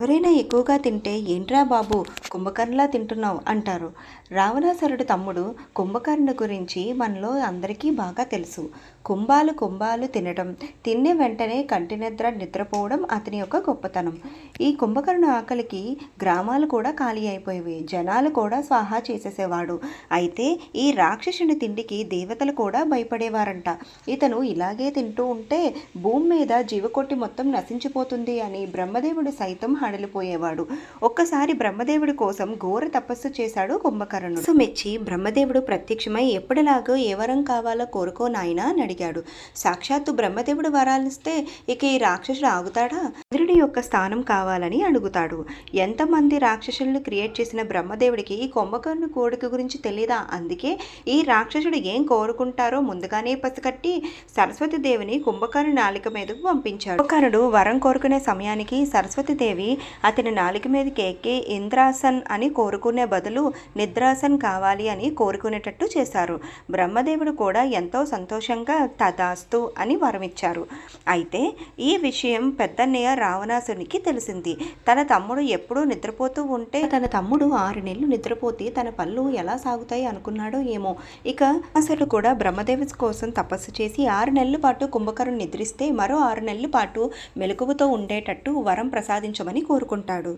ఎవరైనా ఎక్కువగా తింటే ఏంట్రా బాబు కుంభకర్ణలా తింటున్నావు అంటారు. రావణాసురుడు తమ్ముడు కుంభకర్ణ గురించి మనలో అందరికీ బాగా తెలుసు. కుంభాలు కుంభాలు తినడం తిన్న వెంటనే కంటి నిద్ర నిద్రపోవడం అతని యొక్క గొప్పతనం. ఈ కుంభకర్ణ ఆకలికి గ్రామాలు కూడా ఖాళీ అయిపోయేవి జనాలు కూడా స్వాహా చేసేసేవాడు. అయితే ఈ రాక్షసుని తిండికి దేవతలు కూడా భయపడేవారంట. ఇతను ఇలాగే తింటూ ఉంటే భూమి మీద జీవకొట్టి మొత్తం నశించిపోతుంది అని బ్రహ్మదేవుడు సైతం హడలిపోయేవాడు ఒక్కసారి బ్రహ్మదేవుడి కోసం ఘోర తపస్సు చేశాడు కుంభకర్ణుడు. మెచ్చి బ్రహ్మదేవుడు ప్రత్యక్షమై ఎప్పటిలాగో ఏ వరం కావాలో కోరుకో నాయన అని అడిగాడు. సాక్షాత్తు బ్రహ్మదేవుడు వరాలిస్తే ఇక ఈ రాక్షసుడు ఆగుతాడా? ఇంద్రుడి యొక్క స్థానం కావాలని అడుగుతాడు. ఎంతమంది రాక్షసులను క్రియేట్ చేసిన బ్రహ్మదేవుడికి ఈ కుంభకర్ణు కోరిక గురించి తెలియదా అందుకే ఈ రాక్షసుడు ఏం కోరుకుంటారో ముందుగానే పసికట్టి సరస్వతి దేవిని కుంభకర్ణు నాలిక మీదకు పంపించాడు. కుంభకర్ణుడు వరం కోరుకునే సమయానికి సరస్వతి దేవి అతని నాలుగు మీదకి ఎక్కి ఇంద్రాసన్ అని కోరుకునే బదులు నిద్రాసన్ కావాలి అని కోరుకునేటట్టు చేశారు. బ్రహ్మదేవుడు కూడా ఎంతో సంతోషంగా తదాస్తు అని వరమిచ్చారు అయితే ఈ విషయం పెద్దన్నయ్య రావణాసునికి తెలిసింది. తన తమ్ముడు ఎప్పుడూ నిద్రపోతూ ఉంటే తన తమ్ముడు ఆరు నెలలు నిద్రపోతే తన పళ్ళు ఎలా సాగుతాయి అనుకున్నాడో ఏమో. ఇక అసలు కూడా బ్రహ్మదేవి కోసం తపస్సు చేసి ఆరు నెలల పాటు కుంభకరుణ్ నిద్రిస్తే మరో ఆరు నెలల పాటు మెలకువతో ఉండేటట్టు వరం ప్రసాదించమని కోరుకుంటాడు.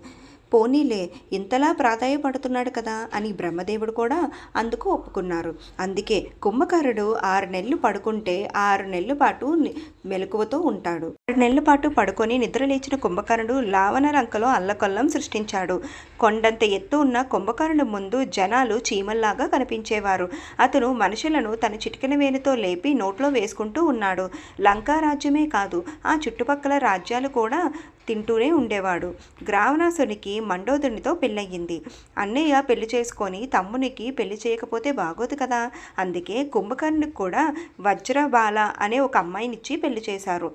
పోనీలే ఇంతలా ప్రాధాయపడుతున్నాడు కదా అని బ్రహ్మదేవుడు కూడా అందుకు ఒప్పుకున్నారు. అందుకే కుంభకరుడు ఆరు నెలలు పడుకుంటే ఆరు నెలల పాటు మెలకువతో ఉంటాడు. ఆరు నెలల పాటు పడుకొని నిద్ర లేచిన కుంభకర్ణుడు లావణ రంకలో అల్లకొల్లం సృష్టించాడు. కొండంత ఎత్తు ఉన్న కుంభకర్ణుడు ముందు జనాలు చీమల్లాగా కనిపించేవారు. అతను మనుషులను తన చిటికెన వేలితో లేపి నోట్లో వేసుకుంటూ ఉన్నాడు. లంకా రాజ్యమే కాదు ఆ చుట్టుపక్కల రాజ్యాలు కూడా తింటూనే ఉండేవాడు. గ్రావణాసునికి మండోదరునితో పెళ్ళయింది. అన్నయ్య పెళ్ళి చేసుకొని తమ్మునికి పెళ్ళి చేయకపోతే బాగోదు కదా? అందుకే కుంభకర్ణునికి కూడా వజ్రబాల అనే ఒక అమ్మాయినిచ్చి పెళ్ళి చేశారు.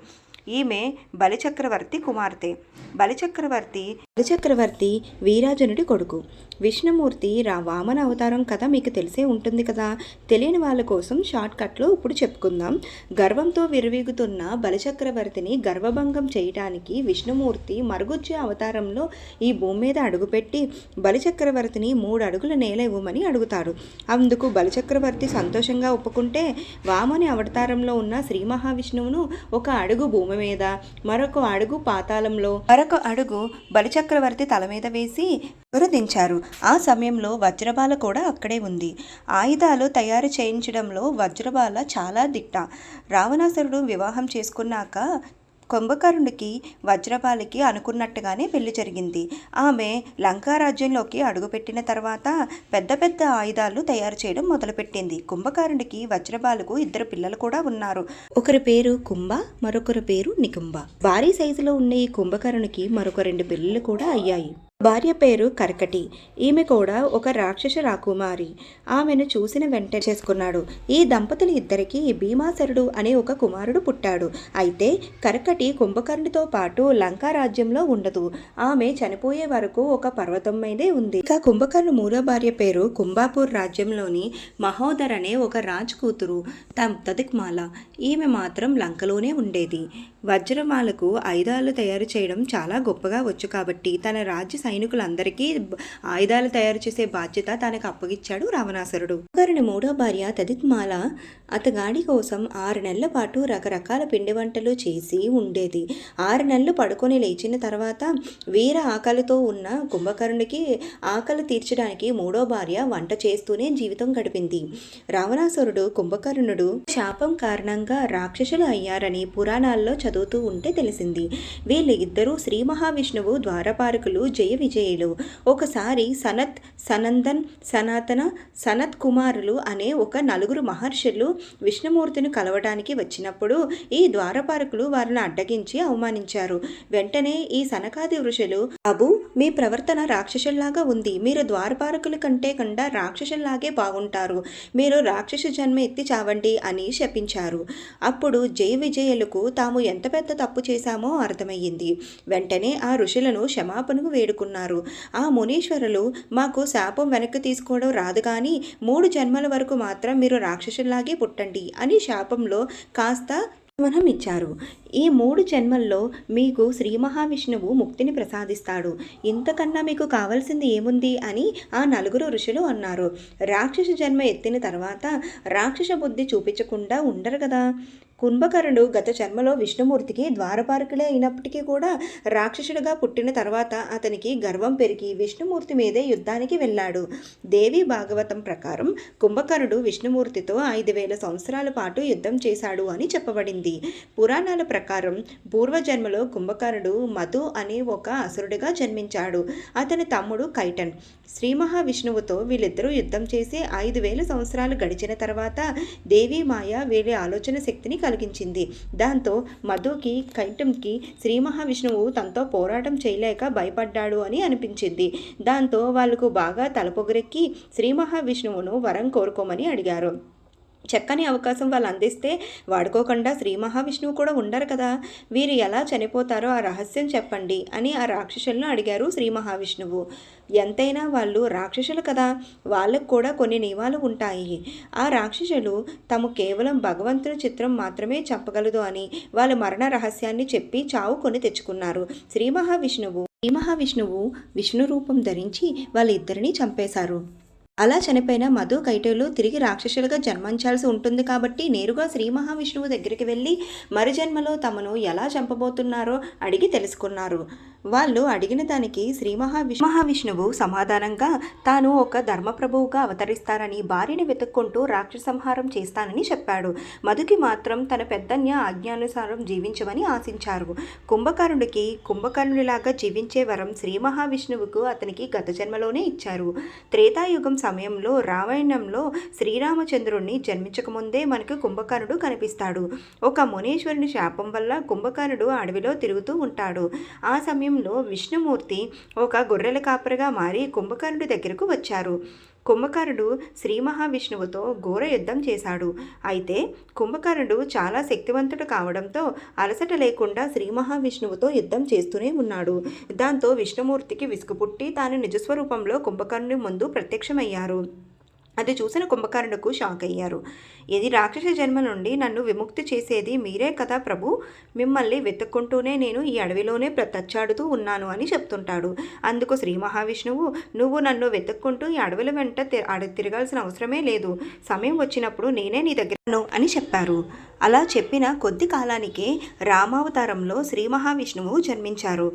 ఈమె బలిచక్రవర్తి కుమార్తె. బలిచక్రవర్తి బలిచక్రవర్తి వీరాజనుడి కొడుకు. విష్ణుమూర్తి రా వామన అవతారం కథ మీకు తెలిసే ఉంటుంది కదా? తెలియని వాళ్ళ కోసం షార్ట్ కట్లో ఇప్పుడు చెప్పుకుందాం. గర్వంతో విరవీగుతున్న బలిచక్రవర్తిని గర్వభంగం చేయటానికి విష్ణుమూర్తి మరుగుజ్జు అవతారంలో ఈ భూమి మీద అడుగుపెట్టి బలిచక్రవర్తిని మూడు అడుగుల నేల ఇవ్వమని అడుగుతాడు అందుకు బలిచక్రవర్తి సంతోషంగా ఒప్పుకుంటే వామని అవతారంలో ఉన్న శ్రీ మహావిష్ణువును ఒక అడుగు భూమి మీద మరొక అడుగు పాతాళంలో మరొక అడుగు బలిచక్రవర్తి తల మీద వేసి దించారు ఆ సమయంలో వజ్రబాల కూడా అక్కడే ఉంది. ఆయుధాలు తయారు చేయించడంలో వజ్రబాల చాలా దిట్ట. రావణాసురుడు వివాహం చేసుకున్నాక కుంభకర్ణుడికి వజ్రబాలికి అనుకున్నట్టుగానే పెళ్ళి జరిగింది. ఆమె లంకా రాజ్యంలోకి అడుగుపెట్టిన తర్వాత పెద్ద పెద్ద ఆయుధాలు తయారు చేయడం మొదలుపెట్టింది. కుంభకర్ణుడికి వజ్రపాలకు ఇద్దరు పిల్లలు కూడా ఉన్నారు. ఒకరి పేరు కుంభ మరొకరి పేరు నికుంభ. భారీ సైజులో ఉన్న ఈ కుంభకర్ణునికి మరొక రెండు పిల్లలు కూడా అయ్యాయి. భార్య పేరు కర్కటి. ఈమె కూడా ఒక రాక్షస రాకుమారి. ఆమెను చూసిన వెంటనే చేసుకున్నాడు. ఈ దంపతులు ఇద్దరికి భీమాసరుడు అనే ఒక కుమారుడు పుట్టాడు. అయితే కర్కటి కుంభకర్ణితో పాటు లంకా రాజ్యంలో ఉండదు. ఆమె చనిపోయే వరకు ఒక పర్వతం మీదే ఉంది. ఇక కుంభకర్ణు మూడో భార్య పేరు కుంభాపూర్ రాజ్యంలోని మహోదర్ అనే ఒక రాజ్ కూతురు తదిక్మాల. ఈమె మాత్రం లంకలోనే ఉండేది. వజ్రమాలకు ఆయుధాలు తయారు చేయడం చాలా గొప్పగా వచ్చు కాబట్టి తన రాజ్య సైనికులందరికీ ఆయుధాలు తయారు చేసే బాధ్యత తనకు అప్పగిచ్చాడు రావణాసురుడు. గారిని మూడో భార్య తదిత్మాల అతగాడి కోసం ఆరు నెలల పాటు రకరకాల పిండి వంటలు చేసి ఉండేది. ఆరు నెలలు పడుకొని లేచిన తర్వాత వీర ఆకలితో ఉన్న కుంభకర్ణుడికి ఆకలి తీర్చడానికి మూడో భార్య వంట చేస్తూనే జీవితం గడిపింది. రావణాసురుడు కుంభకర్ణుడు శాపం కారణంగా రాక్షసులు అయ్యారని పురాణాల్లో చదువు చదువుతూ ఉంటే తెలిసింది. వీళ్ళు ఇద్దరూ శ్రీ మహావిష్ణువు ద్వారపారకులు జయ విజయులు. ఒకసారి సనత్ సనందన్ సనాతన సనత్ కుమారులు అనే ఒక నలుగురు మహర్షులు విష్ణుమూర్తిని కలవడానికి వచ్చినప్పుడు ఈ ద్వారపారకులు వారిని అడ్డగించి అవమానించారు. వెంటనే ఈ సనకాది ఋషులు అబు మీ ప్రవర్తన రాక్షసుల్లాగా ఉంది. మీరు ద్వారపారకుల కంటే కండా రాక్షసుల్లాగే బాగుంటారు. మీరు రాక్షసు జన్మ ఎత్తి చావండి అని శపించారు. అప్పుడు జయ విజయులకు తాము ఎంత పెద్ద తప్పు చేశామో అర్థమయ్యింది. వెంటనే ఆ ఋషులను క్షమాపణకు వేడుకున్నారు. ఆ మునీశ్వరులు మాకు శాపం వెనక్కి తీసుకోవడం రాదు కానీ మూడు జన్మల వరకు మాత్రం మీరు రాక్షసుల్లాగే పుట్టండి అని శాపంలో కాస్త మనం ఇచ్చారు. ఈ మూడు జన్మల్లో మీకు శ్రీ మహావిష్ణువు ముక్తిని ప్రసాదిస్తాడు. ఇంతకన్నా మీకు కావాల్సింది ఏముంది? అని ఆ నలుగురు ఋషులు అన్నారు. రాక్షస జన్మ ఎత్తిన తర్వాత రాక్షస బుద్ధి చూపించకుండా ఉండరు కదా? కుంభకర్ణుడు గత జన్మలో విష్ణుమూర్తికి ద్వారపాలకులే అయినప్పటికీ కూడా రాక్షసుడిగా పుట్టిన తర్వాత అతనికి గర్వం పెరిగి విష్ణుమూర్తి మీదే యుద్ధానికి వెళ్ళాడు. దేవి భాగవతం ప్రకారం కుంభకర్ణుడు విష్ణుమూర్తితో ఐదు వేల సంవత్సరాల పాటు యుద్ధం చేశాడు అని చెప్పబడింది. పురాణాల ప్రకారం పూర్వజన్మలో కుంభకర్ణుడు మధు అనే ఒక అసురుడిగా జన్మించాడు. అతని తమ్ముడు కైటన్. శ్రీ మహావిష్ణువుతో వీళ్ళిద్దరూ యుద్ధం చేసి ఐదు వేల సంవత్సరాలు గడిచిన తర్వాత దేవి మాయ వీరి ఆలోచన శక్తిని కలిగించింది. దాంతో మధుకి కైటంకి శ్రీ మహావిష్ణువు తనతో పోరాటం చేయలేక భయపడ్డాడు అని అనిపించింది. దాంతో వాళ్ళకు బాగా తలపొగరెక్కి శ్రీ మహావిష్ణువును వరం కోరుకోమని అడిగారు. చక్కని అవకాశం వాళ్ళు అందిస్తే వాడుకోకుండా శ్రీ మహావిష్ణువు కూడా ఉండరు కదా. వీరు ఎలా చనిపోతారో ఆ రహస్యం చెప్పండి అని ఆ రాక్షసులను అడిగారు శ్రీ మహావిష్ణువు. ఎంతైనా వాళ్ళు రాక్షసులు కదా. వాళ్ళకు కూడా కొన్ని నియమాలు ఉంటాయి. ఆ రాక్షసులు తము కేవలం భగవంతుని చిత్రం మాత్రమే చెప్పగలదు అని వాళ్ళ మరణ రహస్యాన్ని చెప్పి చావు కొని తెచ్చుకున్నారు. శ్రీ మహావిష్ణువు శ్రీ మహావిష్ణువు విష్ణు రూపం ధరించి వాళ్ళిద్దరినీ చంపేశారు. అలా చనిపోయిన మధు కైటలు తిరిగి రాక్షసులుగా జన్మించాల్సి ఉంటుంది కాబట్టి నేరుగా శ్రీ మహావిష్ణువు దగ్గరికి వెళ్ళి మరుజన్మలో తమను ఎలా చంపబోతున్నారో అడిగి తెలుసుకున్నారు. వాళ్ళు అడిగిన దానికి శ్రీ మహావిష్ణు మహావిష్ణువు సమాధానంగా తాను ఒక ధర్మప్రభువుగా అవతరిస్తారని భార్యని వెతుక్కుంటూ రాక్షస సంహారం చేస్తానని చెప్పాడు. మధుకి మాత్రం తన పెద్దన్య ఆజ్ఞానుసారం జీవించమని ఆశించారు. కుంభకర్ణుడికి కుంభకర్ణుడిలాగా జీవించే వరం శ్రీ మహావిష్ణువుకు అతనికి గత జన్మలోనే ఇచ్చారు. త్రేతాయుగం సమయంలో రామాయణంలో శ్రీరామచంద్రుణ్ణి జన్మించకముందే మనకు కుంభకర్ణుడు కనిపిస్తాడు. ఒక మునీశ్వరుని శాపం వల్ల కుంభకర్ణుడు అడవిలో తిరుగుతూ ఉంటాడు. ఆ సమయంలో విష్ణుమూర్తి ఒక గొర్రెల కాపరిగా మారి కుంభకర్ణుడి దగ్గరకు వచ్చారు. కుంభకర్ణుడు శ్రీ మహావిష్ణువుతో ఘోర యుద్ధం చేశాడు. అయితే కుంభకర్ణుడు చాలా శక్తివంతుడు కావడంతో అలసట లేకుండా శ్రీ మహావిష్ణువుతో యుద్ధం చేస్తూనే ఉన్నాడు. దాంతో విష్ణుమూర్తికి విసుగు పుట్టి తాను నిజస్వరూపంలో కుంభకర్ణుని ముందు ప్రత్యక్షమయ్యారు. అది చూసిన కుంభకర్ణుకు షాక్ అయ్యారు ఇది రాక్షస జన్మ నుండి నన్ను విముక్తి చేసేది మీరే కదా ప్రభు. మిమ్మల్ని వెతుక్కుంటూనే నేను ఈ అడవిలోనే ప్రతచ్చాడుతూ ఉన్నాను అని చెప్తుంటాడు. అందుకు శ్రీ మహావిష్ణువు నువ్వు నన్ను వెతుక్కుంటూ ఈ అడవుల వెంట తిరగాల్సిన అవసరమే లేదు. సమయం వచ్చినప్పుడు నేనే నీ దగ్గరను అని చెప్పారు. అలా చెప్పిన కొద్ది కాలానికే రామావతారంలో శ్రీ మహావిష్ణువు జన్మించారు.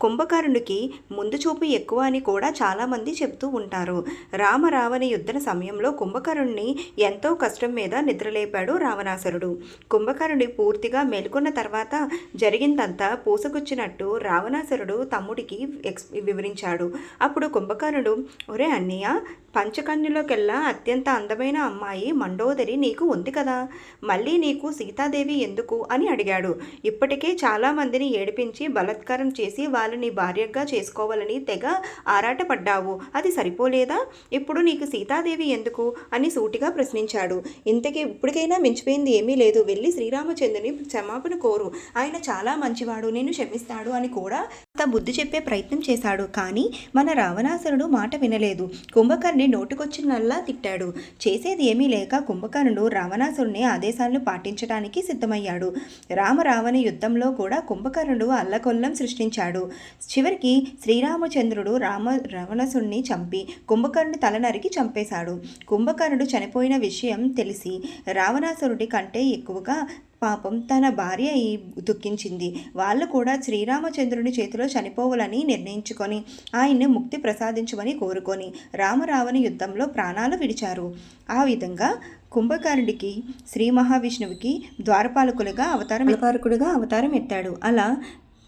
కుంభకర్ణుడికి ముందు చూపు ఎక్కువ అని కూడా చాలామంది చెబుతూ ఉంటారు. రామ రావణ యుద్ధన సమయంలో కుంభకర్ణుని ఎంతో కష్టం మీద నిద్రలేపాడు రావణాసురుడు. కుంభకర్ణుడి పూర్తిగా మేల్కొన్న తర్వాత జరిగిందంతా పూసకొచ్చినట్టు రావణాసురుడు తమ్ముడికి ఎక్స్ వివరించాడు. అప్పుడు కుంభకర్ణుడు ఒరే అన్నయ్య పంచకన్యలోకెల్లా అత్యంత అందమైన అమ్మాయి మండోదరి నీకు ఉంది కదా. మళ్ళీ నీకు సీతాదేవి ఎందుకు అని అడిగాడు. ఇప్పటికే చాలామందిని ఏడిపించి బలత్కారం చేసి వాళ్ళని భార్యగా చేసుకోవాలని తెగ ఆరాటపడ్డావు. అది సరిపోలేదా? ఇప్పుడు నీకు సీతాదేవి ఎందుకు? అని సూటిగా ప్రశ్నించాడు. ఇంతకీ ఇప్పటికైనా మించిపోయింది ఏమీ లేదు. వెళ్ళి శ్రీరామచంద్రుని క్షమాపణ కోరు. ఆయన చాలా మంచివాడు నేను క్షమిస్తాడు అని కూడా బుద్ధి చెప్పే ప్రయత్నం చేశాడు. కానీ మన రావణాసురుడు మాట వినలేదు. కుంభకర్ణి నోటుకొచ్చినల్లా తిట్టాడు. చేసేది ఏమీ లేక కుంభకర్ణుడు రావణాసురుని ఆదేశాలను పాటించడానికి సిద్ధమయ్యాడు. రామరావణ యుద్ధంలో కూడా కుంభకర్ణుడు అల్లకొల్లం సృష్టించాడు. చివరికి శ్రీరామచంద్రుడు రామ రావణసుణ్ణి చంపి కుంభకర్ణుని తల నరికి చంపేశాడు. కుంభకర్ణుడు చనిపోయిన విషయం తెలిసి రావణాసురుడి కంటే ఎక్కువగా పాపం తన భార్య ఈ దుఃఖించింది. వాళ్ళు కూడా శ్రీరామచంద్రుని చేతిలో చనిపోవాలని నిర్ణయించుకొని ఆయన్ని ముక్తి ప్రసాదించమని కోరుకొని రామరావణ యుద్ధంలో ప్రాణాలు విడిచారు. ఆ విధంగా కుంభకర్ణుడికి శ్రీ మహావిష్ణువుకి ద్వారపాలకులుగా అవతారం పాలకుడుగా అవతారం ఎత్తాడు. అలా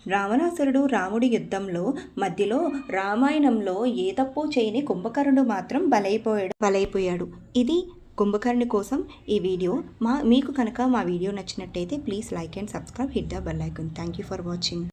రావణాసురుడు రాముడి యుద్ధంలో మధ్యలో రామాయణంలో ఏ తప్పు చేయని కుంభకర్ణుడు మాత్రం బలైపోయాడు. బలైపోయాడు. ఇది కుంభకర్ణి కోసం ఈ వీడియో మా మీకు కనుక మా వీడియో నచ్చినట్టయితే please like and subscribe hit the bell icon. Thank you for watching